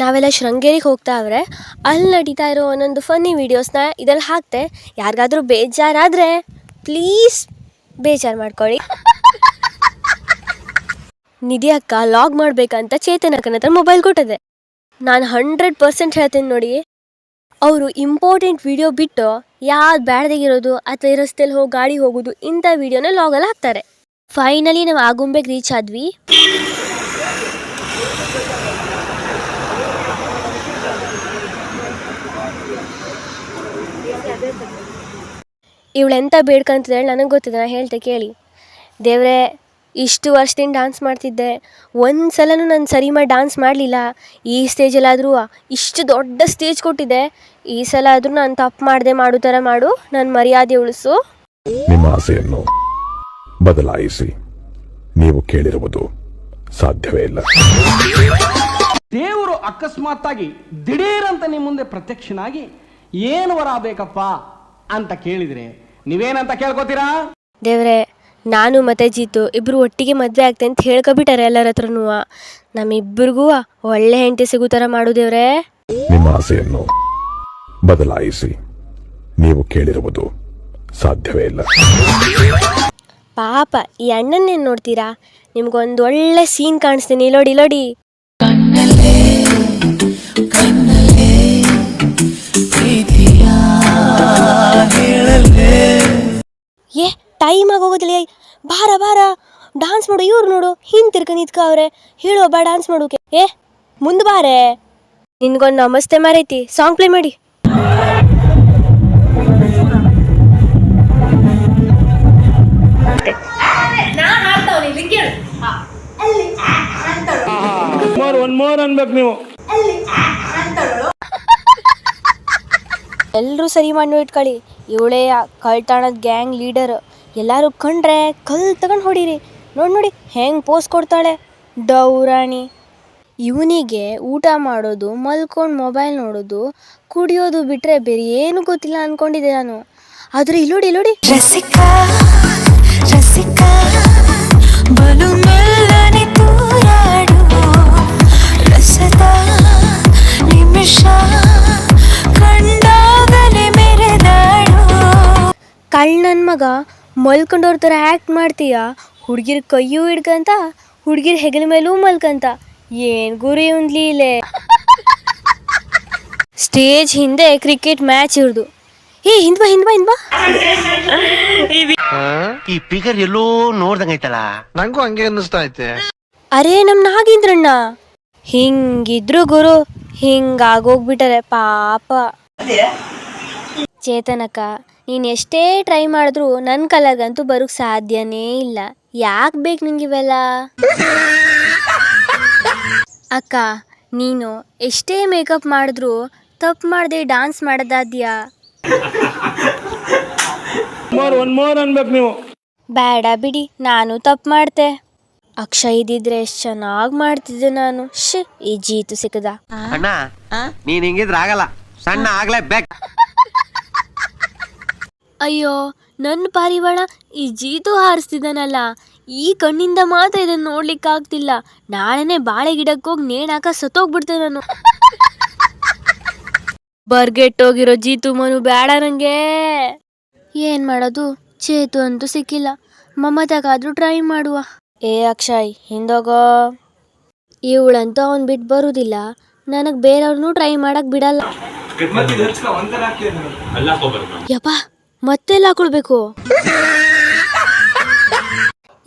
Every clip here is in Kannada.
ನಾವೆಲ್ಲ ಶೃಂಗೇರಿಗೆ ಹೋಗ್ತಾ ಹೋಗ್ತಾವ್ರೆ ಅಲ್ಲಿ ನಡೀತಾ ಇರೋ ಒಂದೊಂದು ಫನ್ನಿ ವೀಡಿಯೋಸ್ನ ಇದ್ರಲ್ಲಿ ಹಾಕ್ತೆ. ಯಾರಿಗಾದರೂ ಬೇಜಾರಾದರೆ ಪ್ಲೀಸ್ ಬೇಜಾರು ಮಾಡ್ಕೊಳ್ಳಿ. ನಿಧಿ ಅಕ್ಕ ಲಾಗ್ ಮಾಡಬೇಕಂತ ಚೇತನ್ ಅಕ್ಕನ ಹತ್ರ ಮೊಬೈಲ್ ಕೊಟ್ಟದೆ. ನಾನು ಹಂಡ್ರೆಡ್ ಪರ್ಸೆಂಟ್ ಹೇಳ್ತೀನಿ ನೋಡಿ. ಅವರು ಇಂಪಾರ್ಟೆಂಟ್ ವಿಡಿಯೋ ಬಿಟ್ಟು ಯಾವ್ದು ಬ್ಯಾಡ್ದಾಗಿರೋದು ಅಥವಾ ರಸ್ತೆಯಲ್ಲಿ ಹೋಗಿ ಗಾಡಿ ಹೋಗೋದು ಇಂಥ ವಿಡಿಯೋನ ಲಾಗಲ್ಲಿ ಹಾಕ್ತಾರೆ. ಫೈನಲಿ ನಾವು ಆಗುಂಬೆಗೆ ರೀಚ್ ಆದ್ವಿ. ಇವಳೆಂತ ಬೇಡ್ಕಂತಿದ್ದಾಳೆ ನನಗೆ ಗೊತ್ತಿದೆ ನಾನು ಹೇಳ್ತೆ ಕೇಳಿ. ದೇವರೇ ಇಷ್ಟು ವರ್ಷದಿಂದ ಡಾನ್ಸ್ ಮಾಡ್ತಿದ್ದೆ. ಒಂದು ಸಲನೂ ನಾನು ಸರಿ ಮಾಡಿ ಡಾನ್ಸ್ ಮಾಡಲಿಲ್ಲ. ಈ ಸ್ಟೇಜಲ್ಲಾದರೂ ಇಷ್ಟು ದೊಡ್ಡ ಸ್ಟೇಜ್ ಕೊಟ್ಟಿದ್ದೆ. ಈ ಸಲ ಆದರೂ ನಾನು ತಪ್ಪು ಮಾಡದೆ ಮಾಡೋ ಥರ ಮಾಡು ನನ್ನ ಮರ್ಯಾದೆ ಉಳಿಸು. ನಿಮ್ಮ ಆಸೆಯನ್ನು ಬದಲಾಯಿಸಿ. ನೀವು ಕೇಳಿರುವುದು ಸಾಧ್ಯವೇ ಇಲ್ಲ. ದೇವರು ಅಕಸ್ಮಾತ್ತಾಗಿ ದಿಢೀರಂತ ನಿಮ್ಮ ಮುಂದೆ ಪ್ರತ್ಯಕ್ಷನಾಗಿ ಏನು ವರ ಬೇಕಪ್ಪ? ಅಂತ ಕೇಳಿದ್ರೆ ನೀವೇನಂತ ಕೇಳ್ಕೊತೀರಾ? ದೇವ್ರೆ ನಾನು ಮತ್ತೆ ಜೀತು ಇಬ್ರು ಒಟ್ಟಿಗೆ ಮದ್ವೆ ಆಗ್ತೇನೆ ಅಂತ ಹೇಳ್ಕೊಬಿಟ್ಟಾರೆ ಎಲ್ಲರ ಹತ್ರನೂ. ನಮ್ಮಿಬ್ಬರಿಗೂ ಒಳ್ಳೆ ಹೆಂಡತಿ ಸಿಗೋ ಥರ ಮಾಡು ದೇವ್ರೆ. ನಿಮ್ಮ ಆಸೆಯನ್ನು ಬದಲಾಯಿಸಿ. ನೀವು ಕೇಳಿರುವುದು ಸಾಧ್ಯವೇ ಇಲ್ಲ. ಪಾಪ ಈ ಅಣ್ಣನ್ನೇನು ನೋಡ್ತೀರಾ? ನಿಮ್ಗೊಂದು ಒಳ್ಳೆ ಸೀನ್ ಕಾಣಿಸ್ತೀನಿ. ಲೋಡಿ ಲೋಡಿ ಟೈಮ್ ಆಗೋಗೋದಿಲ್ಲ ಬಾರ ಬಾರ. ಡಾನ್ಸ್ ಮಾಡು ಇವ್ರು ನೋಡು. ಹಿಂ ತಿರ್ಕ ನಿತ್ಕ ಅವ್ರೆ. ಹೇಳು ಬಾ ಡಾನ್ಸ್ ಮಾಡೋಕೆ. ಏ ಮುಂದೆ ಬಾರೆ ನಿನ್ಗೊಂದು ನಮಸ್ತೆ ಮಾರೈತಿ. ಸಾಂಗ್ ಪ್ಲೇ ಮಾಡಿ. ಮೋರ್ ಒನ್ ಮೋರ್ ಅನ್ಬೇಕು ನೀವು. ಎಲ್ಲರೂ ಸರಿ ಮಾಡಿ ಇಟ್ಕೊಳ್ಳಿ. ಇವಳೇ ಕಳ್ತಾಣದ ಗ್ಯಾಂಗ್ ಲೀಡರ್ ಎಲ್ಲರೂ ಕಂಡ್ರೆ ಕಲ್ ತಗೊಂಡು ಹೊಡೀರಿ. ನೋಡಿ ನೋಡಿ ಹೆಂಗೆ ಪೋಸ್ ಕೊಡ್ತಾಳೆ. ಡೌರಾಣಿ. ಇವನಿಗೆ ಊಟ ಮಾಡೋದು ಮಲ್ಕೊಂಡು ಮೊಬೈಲ್ ನೋಡೋದು ಕುಡಿಯೋದು ಬಿಟ್ಟರೆ ಬೇರೆ ಏನು ಗೊತ್ತಿಲ್ಲ ಅಂದ್ಕೊಂಡಿದ್ದೆ ನಾನು. ಆದರೆ ಇಲ್ಲೋಡಿ ಇಲ್ಲೋಡಿ ರಸಿಕಾ ರಸಿಕಾ ಬಲು ಮೆಲ್ಲನೆ ತೂರಾಡು. ರಸದ ನಿಮಿಷ ಕಂಡಾಗಲೇ ಮೆರೆದಾಡು. ಕಳ್ ನನ್ನ ಮಗ ಮಲ್ಕೊಂಡವ್ರ ಥರ ಆ್ಯಕ್ಟ್ ಮಾಡ್ತೀಯ? ಹುಡುಗಿರ್ ಕೈಯೂ ಹಿಡ್ಕಂತ ಹುಡುಗಿರ್ ಹೆಗಲ ಮೇಲೂ ಮಲ್ಕಂತ. ಏನು ಗುರಿ ಒಂದು ಲೀಲೆ? ಸ್ಟೇಜ್ ಹಿಂದೆ ಕ್ರಿಕೆಟ್ ಮ್ಯಾಚ್ ಇರ್ದು. ಏ ಹಿಂದ್ ಬಾ ಹಿಂದ್ ಬಾ ಹಿಂದ್ ಬಾ. ಈ ಫಿಗರ್ ಎಲ್ಲೋ ನೋಡ್ದಂಗೈತಲ್ಲ? ನಂಗೂ ಹಂಗೆ ಅನ್ನಿಸ್ತಾ ಐತೆ. ಅರೇ ನಮ್ ನಾಗೇಂದ್ರಣ್ಣ. ಹಿಂಗಿದ್ರು ಗುರು ಹಿಂಗಾಗೋಗ್ಬಿಟ್ಟರೆ ಪಾಪ. ಚೇತನಕ್ಕ ನೀನು ಎಷ್ಟೇ ಟ್ರೈ ಮಾಡಿದ್ರೂ ನನ್ನ ಕಲರ್ಗಂತೂ ಬರೋಕ್ ಸಾಧ್ಯನೇ ಇಲ್ಲ. ಯಾಕೆ ಬೇಕು ನಿಂಗಿವೆಲ್ಲ? ಅಕ್ಕ ನೀನು ಎಷ್ಟೇ ಮೇಕಪ್ ಮಾಡಿದ್ರೂ ತಪ್ಪು ಮಾಡದೆ ಡಾನ್ಸ್ ಮಾಡೋದಾದ್ಯಾ? ಮೋರ್ ಒನ್ ಮೋರ್ ಅನ್ಬೇಕು ನೀವು. ಬೇಡ ಬಿಡಿ ನಾನು ತಪ್ಪು ಮಾಡ್ತೆ. ಅಕ್ಷಯ್ ಇದ್ದಿದ್ರೆ ಎಷ್ಟು ಚೆನ್ನಾಗಿ ಮಾಡ್ತಿದ್ದೆ ನಾನು. ಶ್ ಈ ಜೀತು ಸಿಕ್ಕದ? ಅಣ್ಣ ನೀನ್ ಹಿಂಗಿದ್ರೆ ಆಗಲ್ಲ. ಸಣ್ಣ ಆಗ್ಲೇಬೇಕು. ಅಯ್ಯೋ ನನ್ನ ಪಾರಿವಾಳ ಈ ಜೀತು ಹಾರಿಸ್ತಿದ್ದಾನಲ್ಲ. ಈ ಕಣ್ಣಿಂದ ಮಾತ್ರ ಇದನ್ನು ನೋಡ್ಲಿಕ್ಕಾಗ್ತಿಲ್ಲ. ನಾಳೆನೆ ಬಾಳೆ ಗಿಡಕ್ಕೆ ಹೋಗಿ ನೇಣಾಕ ಸತ್ತೋಗ್ಬಿಡ್ತೆ ನಾನು. ಬರ್ಗೆಟ್ಟೋಗಿರೋ ಜೀತು ಮನು ಬೇಡ ನಂಗೆ. ಏನ್ ಮಾಡೋದು? ಚೇತು ಅಂತೂ ಸಿಕ್ಕಿಲ್ಲ. ಮಮತಾಗಾದ್ರೂ ಟ್ರೈ ಮಾಡುವ. ಏ ಅಕ್ಷಯ್ ಹಿಂದೋಗೋ. ಇವಳಂತೂ ಅವನ್ ಬಿಟ್ಟು ಬರುದಿಲ್ಲ. ನನಗೆ ಬೇರೆಯವ್ರನ್ನೂ ಟ್ರೈ ಮಾಡಕ್ ಬಿಡಲ್ಲ. ಯಪ್ಪ. ಮತ್ತೆಲ್ಲ ಹಾಕೊಳ್ಬೇಕು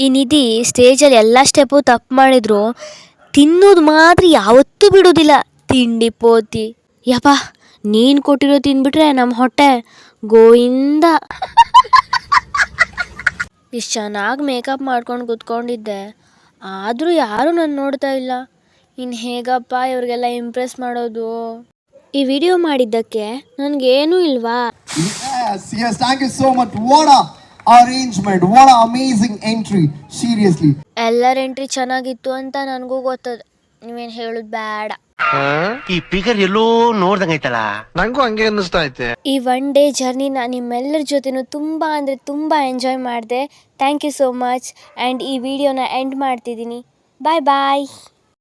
ಈ ನಿಧಿ ಸ್ಟೇಜಲ್ಲಿ ಎಲ್ಲ ಸ್ಟೆಪ್ಪು ತಪ್ಪು ಮಾಡಿದ್ರು. ತಿನ್ನೋದು ಮಾತ್ರ ಯಾವತ್ತೂ ಬಿಡೋದಿಲ್ಲ. ತಿಂಡಿ, ಪೋತಿ. ಯಪ್ಪ, ನೀನು ಕೊಟ್ಟಿರೋ ತಿನ್ಬಿಟ್ರೆ ನಮ್ಮ ಹೊಟ್ಟೆ ಗೋಯಿಂದ. ಇಷ್ಟು ಚೆನ್ನಾಗಿ ಮೇಕಪ್ ಮಾಡ್ಕೊಂಡು ಕುತ್ಕೊಂಡಿದ್ದೆ. ಆದರೂ ಯಾರೂ ನಾನು ನೋಡ್ತಾ ಇಲ್ಲ. ಇನ್ನು ಹೇಗಪ್ಪ ಇವ್ರಿಗೆಲ್ಲ ಇಂಪ್ರೆಸ್ ಮಾಡೋದು? ಈ ವಿಡಿಯೋ ಮಾಡಿದ್ದಕ್ಕೆ ನನಗೇನೂ ಇಲ್ವಾ? Yes, yes, thank you so much. What a arrangement what an entry seriously ಎಲ್ಲರ ಎಂಟ್ರಿ ಚೆನ್ನಾಗಿತ್ತು ಅಂತ ನನಗೂ ಗೊತ್ತದ. ನೀವೇನು ಹೇಳೋದು ಬೇಡ ಈ ಫಿಗರ್ ಎಲ್ಲೋ ನೋಡ್ದಂಗೈತಲ್ಲ ನಂಗೂ ಹಂಗೆ ಅನ್ನಿಸ್ತಾ ಐತೆ. ಈ ಒನ್ ಡೇ ಜರ್ನಿನ ನಿಮ್ಮೆಲ್ಲರ ಜೊತೆನೂ ತುಂಬ ಅಂದರೆ ತುಂಬ ಎಂಜಾಯ್ ಮಾಡಿದೆ. Thank you so much and ಈ ವಿಡಿಯೋನ ಎಂಡ್ ಮಾಡ್ತಿದ್ದೀನಿ. ಬಾಯ್ ಬಾಯ್